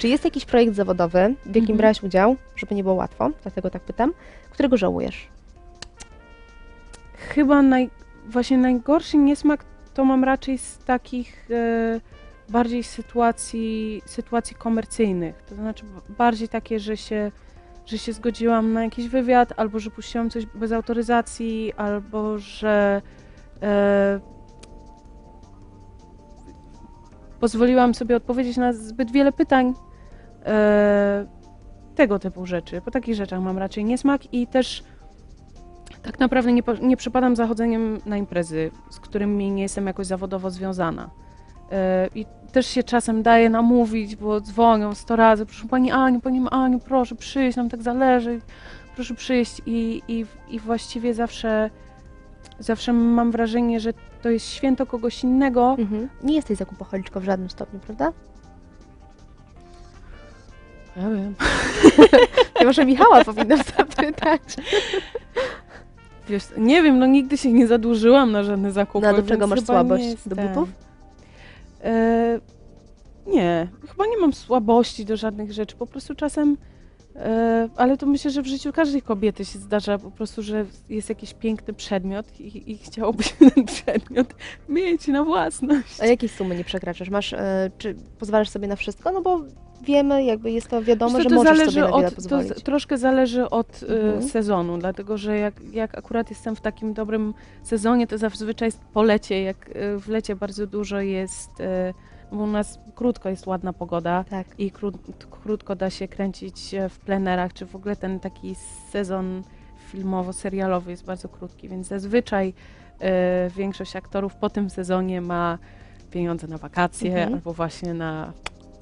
Czy jest jakiś projekt zawodowy, w jakim Mhm. brałaś udział, żeby nie było łatwo, dlatego tak pytam, którego żałujesz? Chyba naj, właśnie najgorszy niesmak to mam raczej z takich e, bardziej sytuacji, sytuacji komercyjnych. To znaczy bardziej takie, że się, że się zgodziłam na jakiś wywiad, albo że puściłam coś bez autoryzacji, albo że e, pozwoliłam sobie odpowiedzieć na zbyt wiele pytań. E, tego typu rzeczy. Po takich rzeczach mam raczej niesmak i też tak naprawdę nie, nie przypadam zachodzeniem na imprezy, z którymi nie jestem jakoś zawodowo związana. E, I też się czasem daje namówić, bo dzwonią sto razy, proszę pani Aniu, pani Aniu, proszę przyjść, nam tak zależy, proszę przyjść i, i, i właściwie zawsze, zawsze mam wrażenie, że to jest święto kogoś innego. Mhm. Nie jesteś zakupocholiczką w żadnym stopniu, prawda? Ja wiem. Ja może Michała powinnam zapytać. Wiesz, nie wiem, no nigdy się nie zadłużyłam na żadne zakupy. No a do czego więc masz chyba słabość? Do jestem. butów? E, nie, chyba nie mam słabości do żadnych rzeczy. Po prostu czasem, e, ale to myślę, że w życiu każdej kobiety się zdarza po prostu, że jest jakiś piękny przedmiot i, i chciałoby się ten przedmiot mieć na własność. A jakiej sumy nie przekraczasz? Masz, e, czy pozwalasz sobie na wszystko? No bo wiemy, jakby jest to wiadomo, Wiesz co, że to możesz zależy sobie na wiele od, to pozwolić. z- troszkę zależy od e, Mhm. sezonu, dlatego że jak, jak akurat jestem w takim dobrym sezonie, to zazwyczaj po lecie, jak e, w lecie bardzo dużo jest, e, bo u nas krótko jest ładna pogoda, Tak. i kró, krótko da się kręcić w plenerach, czy w ogóle ten taki sezon filmowo-serialowy jest bardzo krótki, więc zazwyczaj e, większość aktorów po tym sezonie ma pieniądze na wakacje, Mhm. albo właśnie na,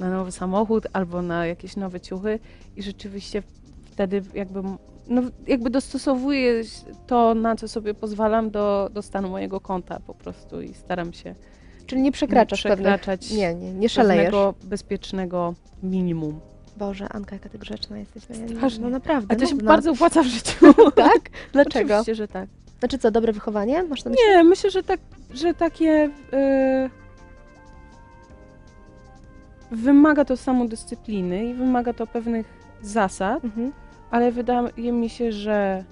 na nowy samochód, albo na jakieś nowe ciuchy i rzeczywiście wtedy jakby, no, jakby dostosowuję to, na co sobie pozwalam do, do stanu mojego konta po prostu i staram się Czyli nie przekraczasz nie przekraczać pewnych... Nie, nie, nie szalejesz. bezpiecznego minimum. Boże, Anka, jaka ty grzeczna jesteś. No, no naprawdę. A to się no, bardzo opłaca w życiu. Tak? Dlaczego? Oczywiście, że tak. Znaczy co, dobre wychowanie? Masz na myśli? Nie, myślę, że tak, że takie y, wymaga to samodyscypliny i wymaga to pewnych zasad, Mhm. ale wydaje mi się, że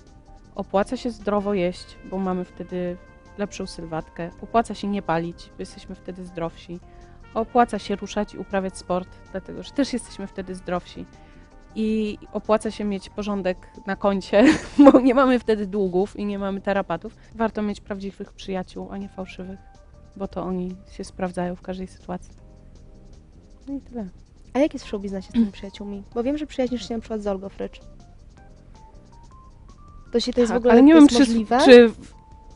opłaca się zdrowo jeść, bo mamy wtedy lepszą sylwatkę. Opłaca się nie palić, bo jesteśmy wtedy zdrowsi. Opłaca się ruszać i uprawiać sport, dlatego że też jesteśmy wtedy zdrowsi. I opłaca się mieć porządek na koncie, bo nie mamy wtedy długów i nie mamy tarapatów. Warto mieć prawdziwych przyjaciół, a nie fałszywych, bo to oni się sprawdzają w każdej sytuacji. No i tyle. A jak jest w showbiznesie z tymi przyjaciółmi? Bo wiem, że przyjaźnisz się na przykład z Olgą Frycz. To się to jest w Tak, ogóle ale nie to wiem, czy, możliwe? czy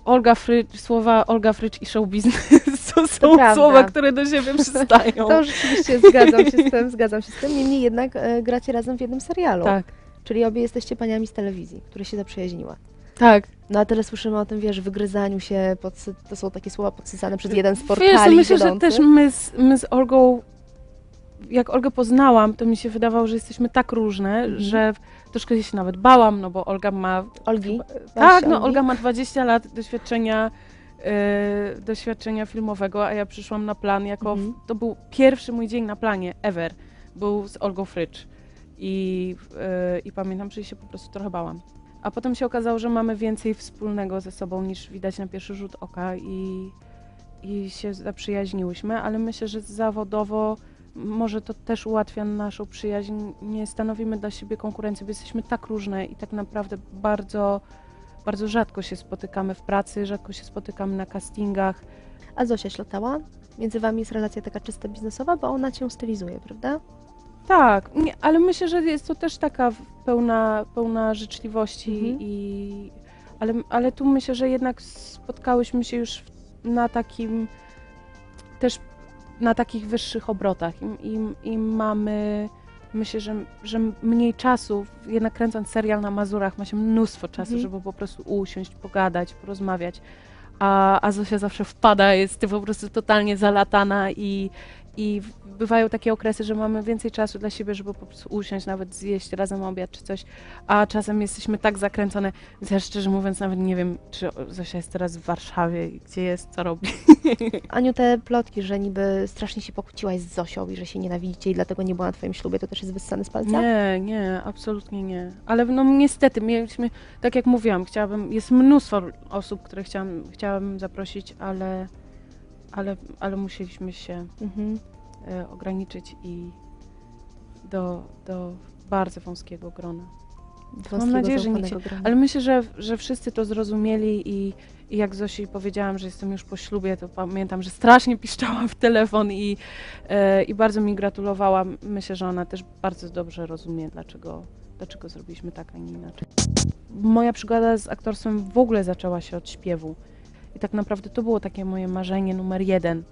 Olga Frycz, słowa Olga Frycz i show business to są prawda. słowa, które do siebie przystają. To rzeczywiście zgadzam się z tym, zgadzam się z tym. Niemniej jednak e, gracie razem w jednym serialu. Tak, Czyli obie jesteście paniami z telewizji, które się zaprzyjaźniły. tak. No a teraz słyszymy o tym, wiesz, wygryzaniu się, podsy- to są takie słowa podsycane przez jeden z Wiesz, portali myślę, że też my z, my z Olgą, jak Olgę poznałam, to mi się wydawało, że jesteśmy tak różne, Mhm. że troszkę się nawet bałam, no bo Olga ma Olgi? Tak, no Olgi? Olga ma 20 lat doświadczenia, e, doświadczenia filmowego, a ja przyszłam na plan jako. Mhm. To był pierwszy mój dzień na planie ever. Był z Olgą Frycz. I, e, I pamiętam, że się po prostu trochę bałam. A potem się okazało, że mamy więcej wspólnego ze sobą niż widać na pierwszy rzut oka i, i się zaprzyjaźniłyśmy, ale myślę, że zawodowo może to też ułatwia naszą przyjaźń. Nie stanowimy dla siebie konkurencji, bo jesteśmy tak różne i tak naprawdę bardzo, bardzo rzadko się spotykamy w pracy, rzadko się spotykamy na castingach. A Zosia Ślotała? Między wami jest relacja taka czysto biznesowa, bo ona cię stylizuje, prawda? Tak, nie, ale myślę, że jest to też taka pełna, pełna życzliwości Mhm. i ale, ale tu myślę, że jednak spotkałyśmy się już na takim też na takich wyższych obrotach i, mamy myślę, że, że mniej czasu, jednak kręcąc serial na Mazurach ma się mnóstwo czasu, Mhm. żeby po prostu usiąść, pogadać, porozmawiać. A, a Zosia zawsze wpada, jest po prostu totalnie zalatana i, I bywają takie okresy, że mamy więcej czasu dla siebie, żeby po prostu usiąść, nawet zjeść razem obiad czy coś, a czasem jesteśmy tak zakręcone, ja szczerze mówiąc nawet nie wiem, czy Zosia jest teraz w Warszawie, i gdzie jest, co robi. Aniu, te plotki, że niby strasznie się pokłóciłaś z Zosią i że się nienawidzicie i dlatego nie była na twoim ślubie, to też jest wyssane z palca? Nie, nie, absolutnie nie. Ale no niestety, mieliśmy, tak jak mówiłam, chciałabym, jest mnóstwo osób, które chciałam, chciałabym zaprosić, ale, ale, ale musieliśmy się Mhm. e, ograniczyć i do, do bardzo wąskiego grona. Wąskiego, nadzieję, że nikt zaufanego grona. Ale myślę, że, że wszyscy to zrozumieli i, i jak Zosi powiedziałam, że jestem już po ślubie, to pamiętam, że strasznie piszczałam w telefon i, e, i bardzo mi gratulowała. Myślę, że ona też bardzo dobrze rozumie, dlaczego, dlaczego zrobiliśmy tak, a nie inaczej. Moja przygoda z aktorstwem w ogóle zaczęła się od śpiewu. I tak naprawdę to było takie moje marzenie numer jeden.